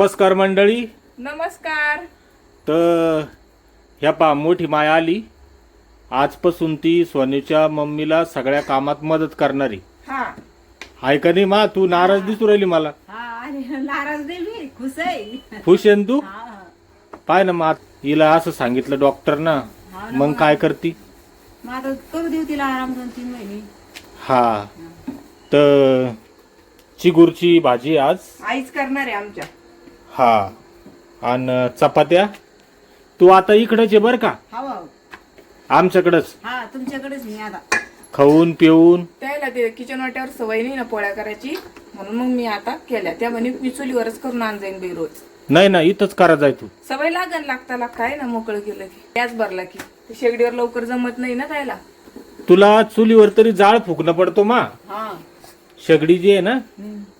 नमस्कार मंडळी. नमस्कार. तर ह्या पा मोठी माया आली. आजपासून ती सोनीच्या मम्मीला सगळ्या कामात मदत करणारी. हा. आहे का नाही मा? तू नाराज दिसू राहिली मला. हा अरे नाराज नाही मी खुश आहे. खुश आहे ना तू? हा, पाय ना मा हिला असं सांगितलं डॉक्टर ना हा ना मग काय करती? मग आता करू देऊ तिला आराम दोन तीन महिने. हा. तर चिगूरची भाजी आज? आईच करणार आहे आमच्या. हा. आणि चपात्या? तू आता इकडच आहे बरं का? हा भाऊ आमच्याकडंच. हा तुमच्याकडेच मी आता. खाऊन पिऊन. त्याला ते किचन वाट्यावर सवय नाही ना पोळ्या करायची. म्हणून मग मी आता केल्या. त्या म्हणे मी चुलीवरच करून आण जाईन बाई रोज नाही ना इथंच करा जाय तू. सवय लागन लागता लागता आहे ना मोकळं केलं की. गॅस भरला की. ते शेगडीवर लवकर जमत नाही ना त्याला तुला चुलीवर तरी जाळ फुकणं पडतो मा. हा. शेगडी जी आहे ना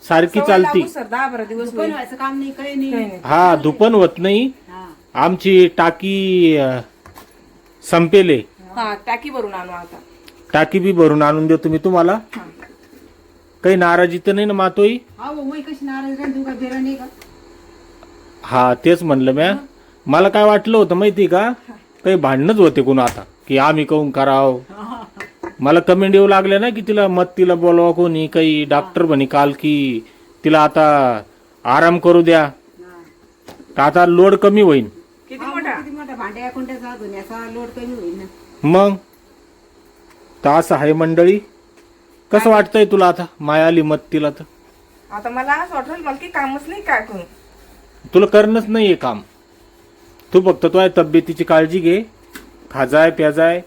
सारखी चालती लागू सर दहा बारा दिवस होईल. बनवायचं काम नाही काही नाही. काही नाही. हा धुपन होत नाही. हा. आमची टाकी अं, संपेले हा टाकी भरून आणू आता. टाकी बी भरून आणून देतो मी तुम्हाला. काही नाराजी तर नाही ना मातोई? हा भाऊ मी कशी नाराज राहील तू का बेरा नाही का? हा तेच म्हणलं म्या. मला काय वाटलं होतं माहिती का? काही भांडणच होते कोण आता की आम्ही कहून कराव? मला कमेंट येऊ लागल्या ना की तिला मत तिला बोलवा कोणी काही डॉक्टर म्हणे काल की तिला आता आराम करू द्या. तर आता लोड कमी होईल किती मोठा? मग किती मोठा? भांड्या कोणत्याचा धुण्याचा लोड कमी होईल ना. मग? तर असं आहे मंडळी. कसं वाटतंय तुला आता? माया आली मत तिला तर. आता मला असं वाटलं मला की कामच नाही काय करून तुला करणंच नाहीये काम. तू फक्त तुझ्या तब्येतीची काळजी घे. खाजाय प्याजाय.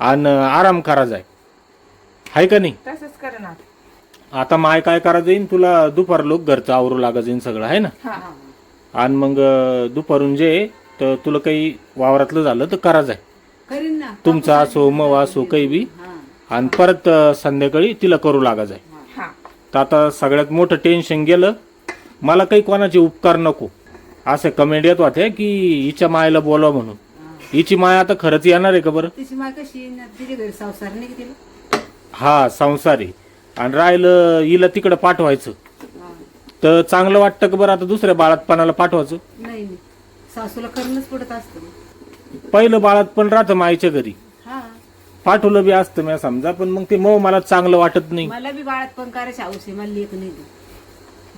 आणि आराम करा जाय आहे का नाही? तसंच करेन आता माय काय करा जाईन तुला दुपार लोक घरचं आवरू लागा जाईन सगळं आहे ना? हा आणि मग अं, दुपारून जे तर तुला काही वावरातलं झालं तर करा जाय करीन ना. तुमचा असो मवा असो काही बी. हा. आणि परत अं, संध्याकाळी तिला करू लागा जाय हा. तर आता सगळ्यात मोठं टेन्शन गेलं मला काही कोणाचे उपकार नको. असं कमेंट येत की हिच्या मायला बोलवा म्हणून. हिची माय आता खरंच येणार आहे का बरं? तिची माय कशी आहे ना तिच्या घरी संसार नाही का तिला? हा संसारी आणि राहिलं हिला तिकडं पाठवायचं. हा. तर चांगलं वाटतं का बरं आता दुसऱ्या बाळातपणाला पाठवायचं? नाही नाही. सासूला करणंच पडत असतं पहिलं बाळात पण राहतं मायच्या घरी. हा. पाठवलं बी असतं मी समजा पण मग ते मग मला चांगलं वाटत नाही. मला बी बाळात पण करायची हौस आहे मला लेख नाही ती.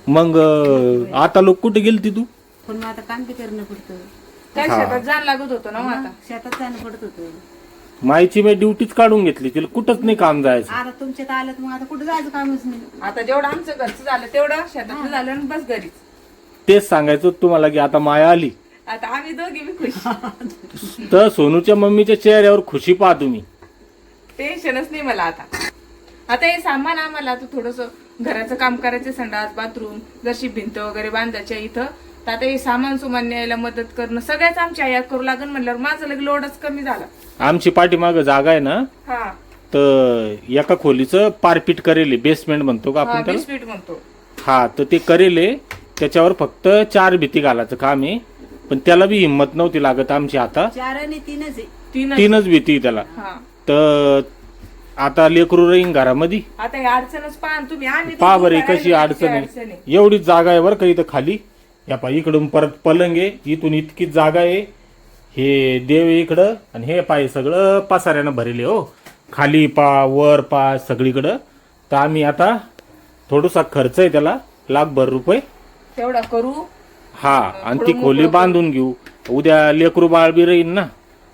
मग अं, आता लोक कुठे गेलती तू? पण मग आता काम बी करणं पडतं. त्या शेतात जाण लागत होतं ना मग आता. शेतात जाणं पडत होतं. मायची मी ड्युटीच काढून घेतली तिला कुठंच नाही काम जायचं. आता तुमच्यात आलं तर मग आता कुठं जायचं कामच नाही. आता जेवढं आमचं घरचं झालं तेवढं शेतातलं झालं आणि बस घरीच. तेच सांगायचं होतं तुम्हाला की आता माया आली. आता आम्ही दोघी बी खुश. तर सोनूच्या मम्मीच्या चेहऱ्यावर खुशी पहा तुम्ही. टेन्शनच नाही मला आता. आता हे सामान आम्हाला. आता थोडस घराचं काम करायचं संडास बाथरूम जशी भिंत वगैरे बांधायच्या इथं तर आता हे सामान सुमान न्यायला मदत करणं सगळ्याच आमच्या आया करू लागन म्हणल्यावर माझं लगे लोडच कमी झाला. आमची पाठीमाग जागा आहे ना हा. तर एका खोलीचं पारपीट करेल बेसमेंट म्हणतो का हा आपण त्याला? बिस्किट म्हणतो. हा तर ते करेल त्याच्यावर फक्त चार भीती घालायचं काम आहे पण त्याला बी हिंमत नव्हती लागत आमची आता. चार आणि तीनच आहे. तीन तीनच भीती त्याला. हा. तर आता लेकरू राहीन घरामध्ये. आता हे अडचणच पाहा ना तुम्ही. आम्ही पहा बरं कशी अडचण आहे. एवढीच जागा आहे बरं का इथं खाली? या पा इकडून परत पलंग आहे इथून इतकीच जागा आहे. हे देव इकडं आणि हे पाय सगळं पसाऱ्यानं भरेले हो. खाली पा वर पा सगळीकडं. तर आम्ही आता थोडासा खर्च आहे त्याला लाखभर रुपये. तेवढा करू. हा आणि ती खोली बांधून घेऊ. उद्या लेकरू बाळ बी राहील ना.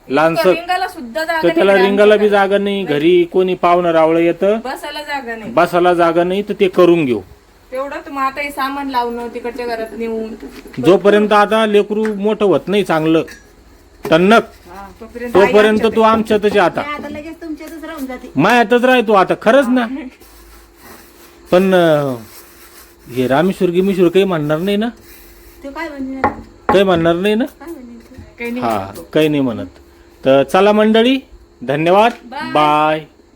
लहानस जागा तर त्याला रिंगाला बी जागा नाही. घरी कोणी पाहुणं रावळं येतं. बसायला जागा नाही. बसायला जागा नाही तर ते करून घेऊ. तेवढं तर मग आता हे सामान लावणं तिकडच्या घरात नेऊन. जोपर्यंत आता लेकरू मोठं होत नाही चांगलं टन्नक तोपर्यंत आई तोपर्यंत तू आमच्यातच आहे आता. मी आता लगेच तुमच्यातच राहून जाते. मायातच राहतो आता खरंच ना. पण अं, हे रामेश्वर गिमेश्वर काही म्हणणार नाही ना? ते काय म्हणणार काही म्हणणार नाही ना? काय म्हणणार काही नाही हा काही नाही म्हणत. तर चला मंडळी धन्यवाद. बाय.